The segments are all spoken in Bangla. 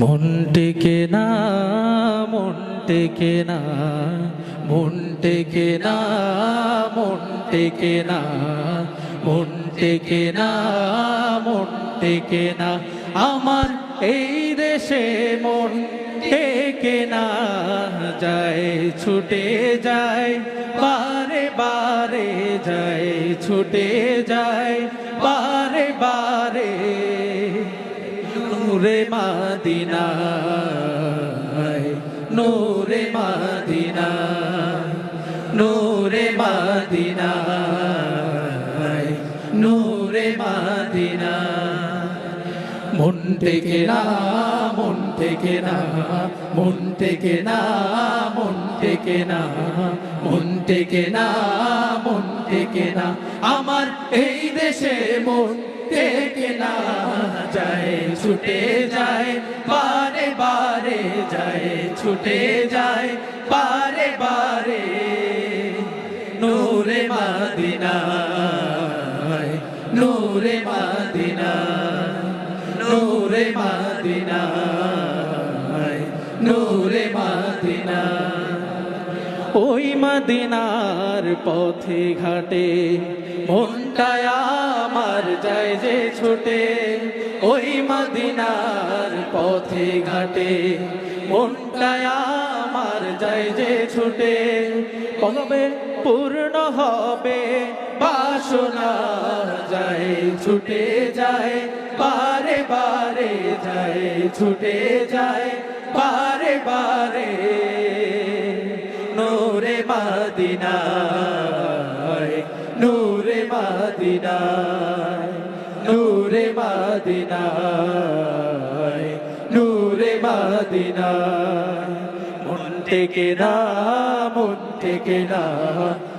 মন টেকে না, মন টেকে না, মন টেকে না, মন টেকে না, মন টেকে না, মন টেকে না। আমার এই দেশে মন টেকে না, যায় ছুটে যায়, বারে বারে যায় ছুটে যায়, বারে বারে নূরে মাদিনা নূরে মাদিনা নূরে মাদিনা নূরে মাদিনা মন থেকে না, মন থেকে না, মন থেকে না, মন থেকে না মন থেকে না, মন থেকে না। আমার এই দেশে মন থেকে না যায়, ছুটে যায়, বারে বারে যায়, ছুটে যায়, বারে বারে। নূরে মাদিনা নূরে মাদিনা নূরে মাদিনা নূরে মাদিনা ওই মদিনার পথে ঘাটে। মনটায় আমার যায় যে ছুটে। ওই মদিনার পথে ঘাটে। মনটায় আমার যায় যে ছুটে। কবে পূর্ণ হবে? বাসনা যায়, ছুটে যায়, বারে বারে যায়, ছুটে যায়, বারে বারে। নূরে মাদিনায় নূরে মাদিনায় নূরে মাদিনায় নূরে মাদিনায়। মন থেকে না, মন থেকে না,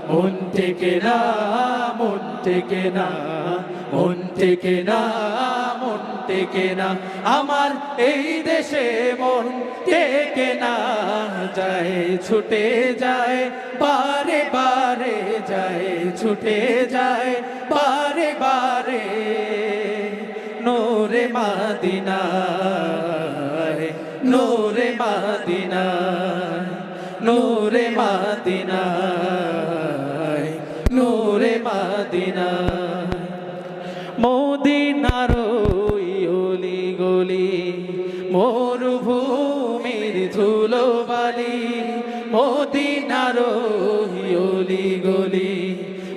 মন থেকে না, মন থেকে না, মন থেকে না। থেকে না, আমার এই দেশে মন থেকে না, যায় ছুটে যায়, বারে বারে যায়, ছুটে যায়, বারে বারে। নোরে মাদিনায় নোরে মাদিনায় নোরে মাদিনায় নোরে মাদিনায়। মরুভূমির ধুলো বালি মদিনার ওই গলি,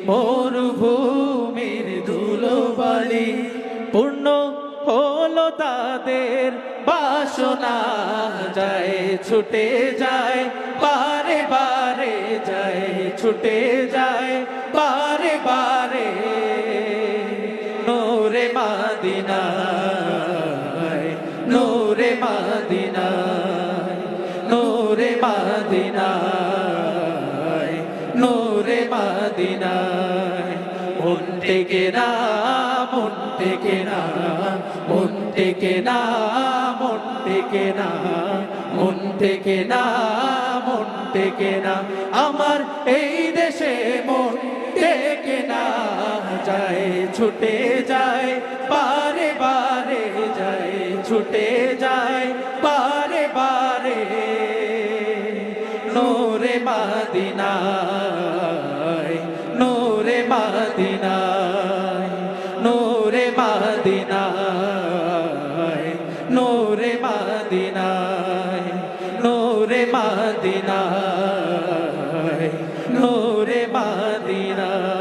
মরুভূমির ধুলো বালি পূর্ণ হলো তাদের বাসনা, যায় ছুটে যায়, বারে বারে যায় ছুটে যায়, বারে বারে। নোরে মাদিনায় নোরে মাদিনায়, নোরে মাদিনায় নোরে মাদিনায়। মন থেকে না, মন থেকে না, মন থেকে না, মন থেকে না, মন থেকে না, মন থেকে না। আমার এই দেশে মন থেকে না যায়, ছুটে যায়, বারে বারে যায়, ছুটে যায়, বারে বারে। নোরে মাদিনায় নোরে মাদিনায় নোরে মাদিনায় নোরে মাদিনায় নোরে মাদিনায়। হরে মাদিনা